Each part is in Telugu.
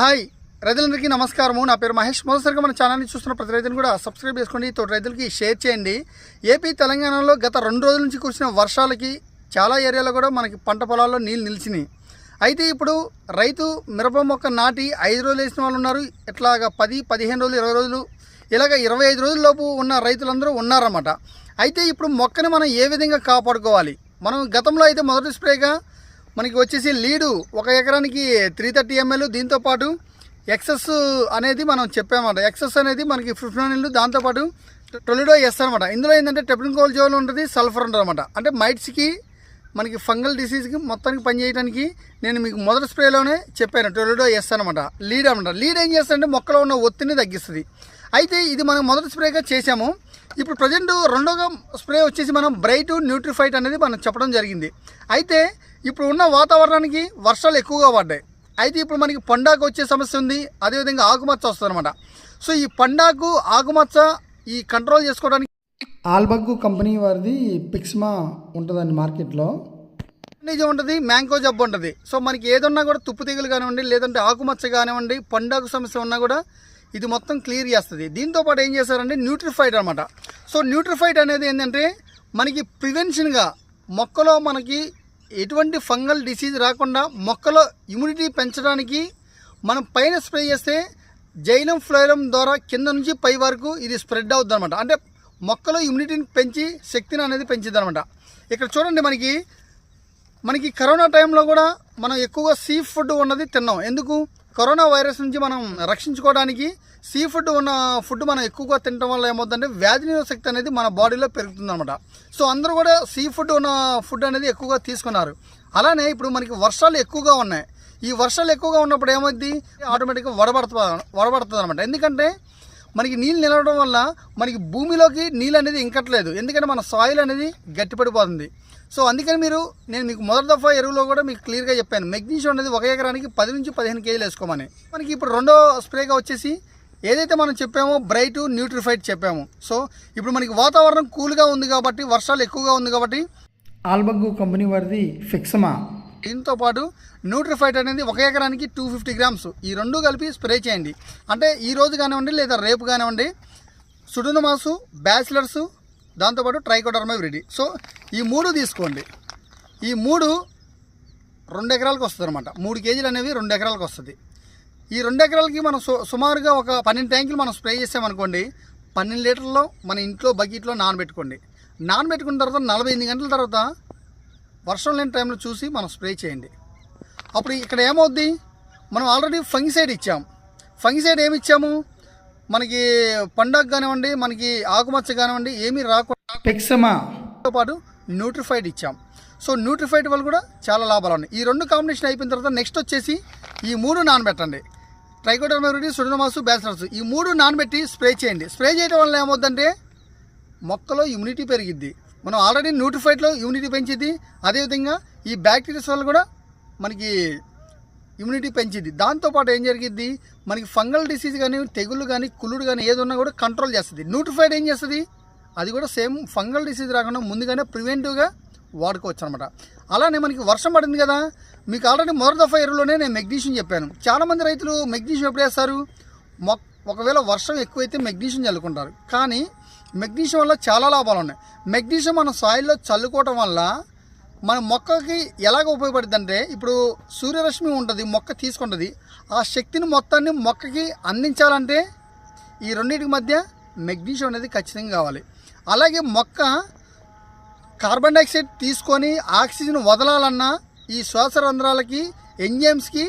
హాయ్ రైతులందరికీ నమస్కారము. నా పేరు మహేష్. మొదటిసారిగా మన ఛానల్ని చూస్తున్న ప్రతి రైతులను కూడా సబ్స్క్రైబ్ చేసుకోండి. తోటి రైతులకి షేర్ చేయండి. ఏపీ తెలంగాణలో గత రెండు రోజుల నుంచి కురిసిన వర్షాలకి చాలా ఏరియాలో కూడా మనకి పంట పొలాల్లో నీళ్ళు నిలిచినాయి. అయితే ఇప్పుడు రైతు మిరప మొక్క నాటి ఐదు రోజులు వేసిన వాళ్ళు ఉన్నారు. ఇట్లాగ పది పదిహేను రోజులు ఇరవై రోజులు ఇలాగ ఇరవై ఐదు రోజుల్లోపు ఉన్న రైతులందరూ ఉన్నారన్నమాట. అయితే ఇప్పుడు మొక్కని మనం ఏ విధంగా కాపాడుకోవాలి? మనం గతంలో అయితే మొదటి స్ప్రేగా మనకి వచ్చేసి లీడు ఒక ఎకరానికి త్రీ థర్టీ ఎంఎల్ దీంతోపాటు ఎక్సెస్ అనేది మనం చెప్పామన్నమాట. ఎక్సెస్ అనేది మనకి ఫిఫ్టీన్ దాంతోపాటు టొలిడో ఎస్ అనమాట ఇందులో ఏంటంటే టెప్రిన్కోల్ జోల్ ఉంటుంది సల్ఫర్ ఉంటుంది అనమాట అంటే మైట్స్కి మనకి ఫంగల్ డిసీజ్కి మొత్తానికి పనిచేయడానికి నేను మీకు మొదటి స్ప్రేలోనే చెప్పాను టొలిడో ఎస్ అనమాట లీడ్ అనమాట లీడ్ ఏం చేస్తుందంటే మొక్కలో ఉన్న ఒత్తిడిని తగ్గిస్తుంది. అయితే ఇది మనం మొదటి స్ప్రేగా చేసాము ఇప్పుడు ప్రజెంట్ రెండవ స్ప్రే వచ్చేసి మనం బ్రైట్ న్యూట్రిఫైట్ అనేది మనం చెప్పడం జరిగింది. అయితే ఇప్పుడు ఉన్న వాతావరణానికి వర్షాలు ఎక్కువగా పడ్డాయి. అయితే ఇప్పుడు మనకి పండాకు వచ్చే సమస్య ఉంది. అదేవిధంగా ఆకుమచ్చ వస్తుంది అనమాట సో ఈ పండాకు ఆకుమచ్చ ఈ కంట్రోల్ చేసుకోవడానికి ఆల్బగ్గు కంపెనీ వారిది పిక్స్మా ఉంటుందండి మార్కెట్లో. నిజం ఉంటుంది మ్యాంగో జబ్బు ఉంటుంది. సో మనకి ఏదన్నా కూడా తుప్పు తెగులు కానివ్వండి లేదంటే ఆకుమచ్చ కానివ్వండి పండాకు సమస్య ఉన్నా కూడా ఇది మొత్తం క్లియర్ చేస్తుంది. దీంతో పాటు ఏం చేస్తారంటే న్యూట్రిఫైట్ అనమాట సో న్యూట్రిఫైట్ అనేది ఏంటంటే మనకి ప్రివెన్షన్గా మొక్కలో మనకి ఎటువంటి ఫంగల్ డిసీజ్ రాకుండా మొక్కలో ఇమ్యూనిటీ పెంచడానికి మనం పైన స్ప్రే చేస్తే జైలం ఫ్లోరం ద్వారా కింద నుంచి పై వరకు ఇది స్ప్రెడ్ అవుతుంది అనమాట అంటే మొక్కలో ఇమ్యూనిటీని పెంచి శక్తిని అనేది పెంచింది అనమాట ఇక్కడ చూడండి మనకి మనకి కరోనా టైంలో కూడా మనం ఎక్కువగా సీ ఫుడ్ ఉన్నది తిన్నాం. ఎందుకు? కరోనా వైరస్ నుంచి మనం రక్షించుకోవడానికి సీ ఫుడ్ ఉన్న ఫుడ్ మనం ఎక్కువగా తినడం వల్ల ఏమవుతుందంటే వ్యాధి శక్తి అనేది మన బాడీలో పెరుగుతుందన్నమాట. సో అందరూ కూడా సీ ఫుడ్ ఉన్న ఫుడ్ అనేది ఎక్కువగా తీసుకున్నారు. అలానే ఇప్పుడు మనకి వర్షాలు ఎక్కువగా ఉన్నాయి. ఈ వర్షాలు ఎక్కువగా ఉన్నప్పుడు ఏమవుద్ది ఆటోమేటిక్గా వడబడుతుంది వడబడుతుంది అనమాట ఎందుకంటే మనకి నీళ్ళు నిలవడం వల్ల మనకి భూమిలోకి నీళ్ళు అనేది ఇంకట్లేదు. ఎందుకంటే మన సాయిల్ అనేది గట్టిపడిపోతుంది. సో అందుకని మీరు నేను మీకు మొదటి దఫా ఎరువులో కూడా మీకు క్లియర్గా చెప్పాను. మెగ్నీషియం అనేది ఒక ఎకరానికి పది నుంచి పదిహేను కేజీలు వేసుకోమని. మనకి ఇప్పుడు రెండో స్ప్రేగా వచ్చేసి ఏదైతే మనం చెప్పామో బ్రైట్ న్యూట్రిఫైట్ చెప్పాము. సో ఇప్పుడు మనకి వాతావరణం కూల్గా ఉంది కాబట్టి వర్షాలు ఎక్కువగా ఉంది కాబట్టి ఆల్బగ్గు కంపెనీ వారిది ఫిక్సమా? దీంతో పాటు న్యూట్రిఫైట్ అనేది ఒక ఎకరానికి టూ ఫిఫ్టీ గ్రామ్స్ ఈ రెండు కలిపి స్ప్రే చేయండి. అంటే ఈ రోజు కానివ్వండి లేదా రేపు కానివ్వండి సుడునమాసు బ్యాచిలర్స్ దాంతోపాటు ట్రైకోడర్మా విరిడి సో ఈ మూడు తీసుకోండి. ఈ మూడు రెండు ఎకరాలకు వస్తుంది అనమాట మూడు కేజీలు అనేవి రెండు ఎకరాలకు వస్తుంది. ఈ రెండు ఎకరాలకి మనం సు సుమారుగా ఒక పన్నెండు ట్యాంకులు మనం స్ప్రే చేసామనుకోండి పన్నెండు లీటర్లో మన ఇంట్లో బకెట్లో నానబెట్టుకోండి. నానబెట్టుకున్న తర్వాత నలభై ఎనిమిది గంటల తర్వాత వర్షం లేని టైంలో చూసి మనం స్ప్రే చేయండి. అప్పుడు ఇక్కడ ఏమవుద్ది? మనం ఆల్రెడీ ఫంగిసైడ్ ఇచ్చాం. ఫంగిసైడ్ ఏమి ఇచ్చాము మనకి పండగ కానివ్వండి మనకి ఆకుమచ్చ కానివ్వండి ఏమీ రాకుండా పాటు న్యూట్రిఫైడ్ ఇచ్చాం. సో న్యూట్రిఫైడ్ వల్ల కూడా చాలా లాభాలు ఉన్నాయి. ఈ రెండు కాంబినేషన్ అయిపోయిన తర్వాత నెక్స్ట్ వచ్చేసి ఈ మూడు నానబెట్టండి. ట్రైకోడర్మరిటీ సుడినమాసు బ్యాచిలర్స్ ఈ మూడు నానబెట్టి స్ప్రే చేయండి. స్ప్రే చేయడం వల్ల ఏమవుతుందంటే మొక్కలో ఇమ్యూనిటీ పెరిగిద్ది. మనం ఆల్రెడీ న్యూట్రిఫైడ్లో ఇమ్యూనిటీ పెంచిద్ది. అదేవిధంగా ఈ బ్యాక్టీరియాస్ వల్ల కూడా మనకి ఇమ్యూనిటీ పెంచిద్ది. దాంతోపాటు ఏం జరిగిద్ది? మనకి ఫంగల్ డిసీజ్ కానీ తెగుళ్ళు కానీ కుళ్ళుడు కానీ ఏది ఉన్నా కూడా కంట్రోల్ చేస్తుంది. న్యూట్రిఫైడ్ ఏం చేస్తుంది? అది కూడా సేమ్ ఫంగల్ డిసీజ్ రాకుండా ముందుగానే ప్రివెంటివ్గా వాడుకోవచ్చు అనమాట అలానే మనకి వర్షం పడింది కదా మీకు ఆల్రెడీ మొదటి దఫా ఎరువులోనే నేను మెగ్నీషియం చెప్పాను. చాలామంది రైతులు మెగ్నీషియం ఎప్పుడు వేస్తారు? మొక్ ఒకవేళ వర్షం ఎక్కువైతే మెగ్నీషియం చల్లుకుంటారు. కానీ మెగ్నీషియం వల్ల చాలా లాభాలు ఉన్నాయి. మెగ్నీషియం మన సాయిల్లో చల్లుకోవటం వల్ల మన మొక్కకి ఎలాగ ఉపయోగపడుతుంది అంటే ఇప్పుడు సూర్యరశ్మి ఉంటుంది మొక్క తీసుకుంటుంది. ఆ శక్తిని మొత్తాన్ని మొక్కకి అందించాలంటే ఈ రెండింటికి మధ్య మెగ్నీషియం అనేది ఖచ్చితంగా కావాలి. అలాగే మొక్క కార్బన్ డైఆక్సైడ్ తీసుకొని ఆక్సిజన్ వదలాలన్నా ఈ శ్వాస రంధ్రాలకి ఎంజైమ్స్కి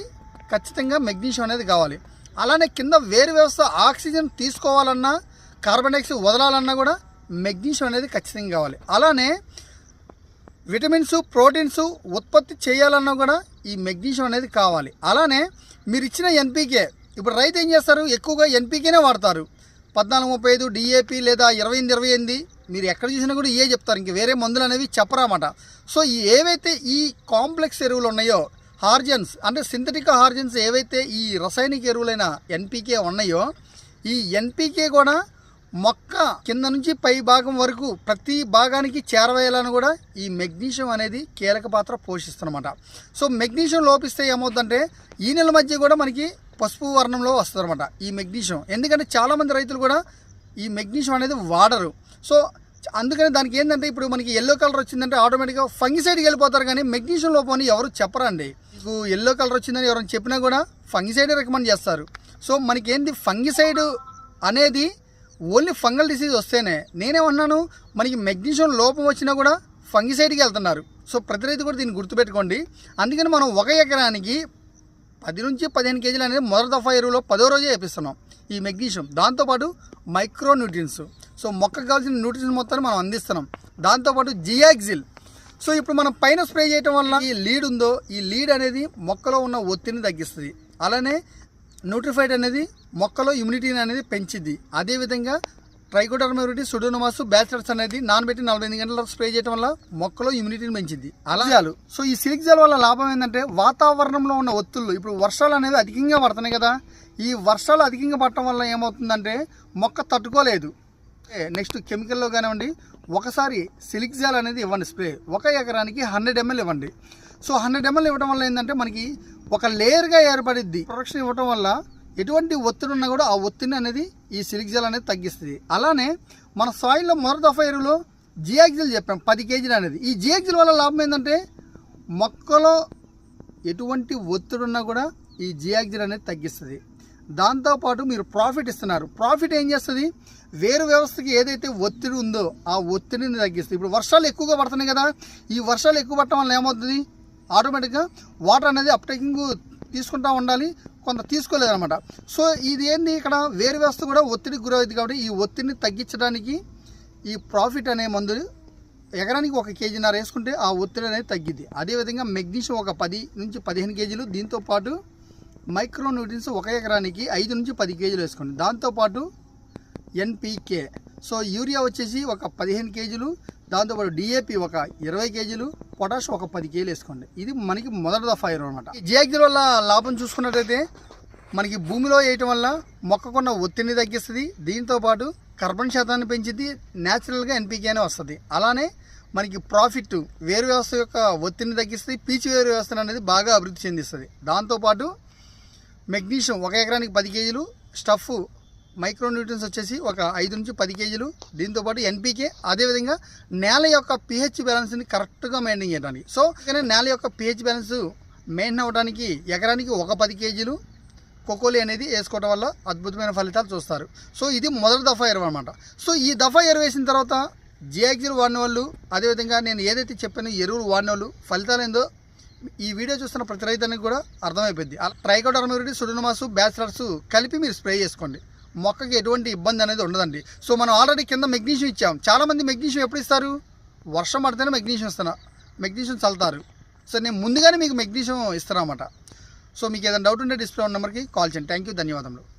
ఖచ్చితంగా మెగ్నీషియం అనేది కావాలి. అలానే కింద వేరు వ్యవస్థ ఆక్సిజన్ తీసుకోవాలన్నా కార్బన్ డైఆక్సైడ్ వదలాలన్నా కూడా మెగ్నీషియం అనేది ఖచ్చితంగా కావాలి. అలానే విటమిన్స్ ప్రోటీన్స్ ఉత్పత్తి చేయాలన్నా కూడా ఈ మెగ్నీషియం అనేది కావాలి. అలానే మీరు ఇచ్చిన ఎన్పీకే ఇప్పుడు రైతు ఏం చేస్తారు? ఎక్కువగా ఎన్పీకేనే వాడతారు. పద్నాలుగు ముప్పై ఐదు డిఏపి లేదా ఇరవై ఎనిమిది ఇరవై ఎనిమిది మీరు ఎక్కడ చూసినా కూడా ఏ చెప్తారు. ఇంక వేరే మందులు అనేవి చెప్పరామాట సో ఈ ఏవైతే ఈ కాంప్లెక్స్ ఎరువులు ఉన్నాయో హార్జన్స్ అంటే సింథటిక్ హార్జన్స్ ఏవైతే ఈ రసాయనిక ఎరువులైన ఎన్పీకే ఉన్నాయో ఈ ఎన్పీకే కూడా మొక్క కింద నుంచి పై భాగం వరకు ప్రతి భాగానికి చేరవేయాలని కూడా ఈ మెగ్నీషియం అనేది కీలక పాత్ర పోషిస్తున్నమాట సో మెగ్నీషియం లోపిస్తే ఏమవుతుందంటే ఈ నెల మధ్య కూడా మనకి పసుపు వర్ణంలో వస్తుంది అనమాట ఈ మెగ్నీషియం. ఎందుకంటే చాలామంది రైతులు కూడా ఈ మెగ్నీషియం అనేది వాడరు. సో అందుకని దానికి ఏంటంటే ఇప్పుడు మనకి ఎల్లో కలర్ వచ్చిందంటే ఆటోమేటిక్గా ఫంగిసైడ్కి వెళ్ళిపోతారు కానీ మెగ్నీషియం లోపం అని ఎవరు చెప్పరండి. మీకు ఎల్లో కలర్ వచ్చిందని ఎవరైనా చెప్పినా కూడా ఫంగిసైడ్ రికమెండ్ చేస్తారు. సో మనకి ఏంది ఫంగిసైడ్ అనేది ఓన్లీ ఫంగల్ డిసీజ్ వస్తేనే. నేనేమన్నాను మనకి మెగ్నీషియం లోపం వచ్చినా కూడా ఫంగిసైడ్కి వెళ్తున్నారు. సో ప్రతి రైతు కూడా దీన్ని గుర్తుపెట్టుకోండి. అందుకని మనం ఒక ఎకరానికి పది నుంచి పదిహేను కేజీలు అనేది మొదటి దఫా ఎరువులో పదో రోజే వేపిస్తున్నాం. ఈ మెగ్నీషియం. దాంతోపాటు మైక్రో న్యూట్రియన్స్ సో మొక్కకు కావాల్సిన న్యూట్రియన్స్ మొత్తాన్ని మనం అందిస్తున్నాం. దాంతోపాటు జియాక్సిల్. సో ఇప్పుడు మనం పైన స్ప్రే చేయడం వల్ల ఈ లీడ్ ఉందో ఈ లీడ్ అనేది మొక్కలో ఉన్న ఒత్తిడిని తగ్గిస్తుంది. అలానే న్యూట్రిఫైడ్ అనేది మొక్కలో ఇమ్యూనిటీని అనేది పెంచిద్ది. అదేవిధంగా ట్రైకోడర్మరిటీ సుడోనమాస్ బ్యాచిలర్స్ అనేది నానబెట్టి నలభై ఎనిమిది గంటల స్ప్రే చేయడం వల్ల మొక్కలో ఇమ్యూనిటీని పెంచిద్ది అలా జాలు సో ఈ సిలిక్ జాల్ వల్ల లాభం ఏంటంటే వాతావరణంలో ఉన్న ఒత్తుళ్ళు ఇప్పుడు వర్షాలు అనేవి అధికంగా పడుతున్నాయి కదా ఈ వర్షాలు అధికంగా పడటం వల్ల ఏమవుతుందంటే మొక్క తట్టుకోలేదు. నెక్స్ట్ కెమికల్లో కానివ్వండి ఒకసారి సిలిక్ జాల్ అనేది ఇవ్వండి స్ప్రే. ఒక ఎకరానికి హండ్రెడ్ ఎంఎల్ ఇవ్వండి. సో హండ్రెడ్ ఎంఎల్ ఇవ్వడం వల్ల ఏంటంటే మనకి ఒక లేయర్గా ఏర్పడిద్ది. ప్రొడక్షన్ ఇవ్వడం వల్ల ఎటువంటి ఒత్తిడి ఉన్నా కూడా ఆ ఒత్తిడి అనేది ఈ సిలిక్ జెల్ అనేది తగ్గిస్తుంది. అలానే మన సాయిల్లో మొదటి దఫా ఎరువులో జియాక్జిల్ చెప్పాం పది కేజీలు అనేది. ఈ జియాక్జిల్ వల్ల లాభం ఏంటంటే మొక్కలో ఎటువంటి ఒత్తిడి ఉన్నా కూడా ఈ జియాక్జిల్ అనేది తగ్గిస్తుంది. దాంతోపాటు మీరు ప్రాఫిట్ ఇస్తున్నారు. ప్రాఫిట్ ఏం చేస్తుంది? వేరు వ్యవస్థకి ఏదైతే ఒత్తిడి ఉందో ఆ ఒత్తిడిని తగ్గిస్తుంది. ఇప్పుడు వర్షాలు ఎక్కువగా పడుతున్నాయి కదా ఈ వర్షాలు ఎక్కువ పడటం వల్ల ఏమవుతుంది? ఆటోమేటిక్గా వాటర్ అనేది అప్టేకింగ్ తీసుకుంటా ఉండాలి కొంత తీసుకోలేదనమాట సో ఇది ఏంది ఇక్కడ వేరు వ్యవస్థ కూడా ఒత్తిడికి గురవుతుంది కాబట్టి ఈ ఒత్తిడిని తగ్గించడానికి ఈ ప్రాఫిట్ అనే మందు ఎకరానికి ఒక కేజీన్నర వేసుకుంటే ఆ ఒత్తిడి అనేది తగ్గిద్ది. అదేవిధంగా మెగ్నీషియం ఒక పది నుంచి పదిహేను కేజీలు దీంతో పాటు మైక్రో న్యూట్రియన్స్ ఒక ఎకరానికి ఐదు నుంచి పది కేజీలు వేసుకోండి. దాంతోపాటు ఎన్పికే. సో యూరియా వచ్చేసి ఒక పదిహేను కేజీలు దాంతోపాటు డిఏపి ఒక ఇరవై కేజీలు పొటాష్ ఒక పది కేజీలు వేసుకోండి. ఇది మనకి మొదటి దఫా అనమాట జియాక్జిల్ వల్ల లాభం చూసుకున్నట్టయితే మనకి భూమిలో వేయటం వల్ల మొక్కకున్న ఒత్తిడిని తగ్గిస్తుంది. దీంతోపాటు కార్బన్ శాతాన్ని పెంచింది న్యాచురల్గా ఎన్పికేనే వస్తుంది. అలానే మనకి ప్రాఫిట్ వేరు వ్యవస్థ యొక్క ఒత్తిడిని తగ్గిస్తుంది పీచు వేరు వ్యవస్థ అనేది బాగా అభివృద్ధి చెందిస్తుంది. దాంతోపాటు మెగ్నీషియం ఒక ఎకరానికి పది కేజీలు స్టఫ్ మైక్రోన్యూట్రియన్స్ వచ్చేసి ఒక ఐదు నుంచి పది కేజీలు. దీంతోపాటు ఎన్పీకే అదేవిధంగా నేల యొక్క పిహెచ్ బ్యాలెన్స్ని కరెక్ట్గా మెయింటైన్ చేయడానికి. సో కానీ నేల యొక్క పిహెచ్ బ్యాలెన్స్ మెయింటైన్ అవ్వడానికి ఎకరానికి ఒక పది కేజీలు కొకోలి అనేది వేసుకోవడం వల్ల అద్భుతమైన ఫలితాలు చూస్తారు. సో ఇది మొదటి దఫా ఎరువు అనమాట సో ఈ దఫా ఎరువు వేసిన తర్వాత జియాక్జిల్ వాడిన వాళ్ళు అదేవిధంగా నేను ఏదైతే చెప్పానో ఎరువులు వాడిన వాళ్ళు ఫలితాలు ఏందో ఈ వీడియో చూస్తున్న ప్రతి రైతానికి కూడా అర్థమైపోయింది ట్రైకోడర్మరిటీ సుడోనమాసు బ్యాచిలర్స్ కలిపి మీరు స్ప్రే చేసుకోండి. మొక్కకి ఎటువంటి ఇబ్బంది అనేది ఉండదండి. సో మనం ఆల్రెడీ కింద మెగ్నీషియం ఇచ్చాం. చాలామంది మెగ్నీషియం ఎప్పుడు ఇస్తారు? వర్షం పడితేనే మెగ్నీషియం ఇస్తాను మెగ్నీషియం చల్లుతారు. సో నేను ముందుగానే మీకు మెగ్నీషియం ఇస్తాను అన్నమాట సో మీకు ఏదైనా డౌట్ ఉంటే డిస్ప్లే ఉన్న నెంబర్కి కాల్ చేయండి. థ్యాంక్ యూ ధన్యవాదములు.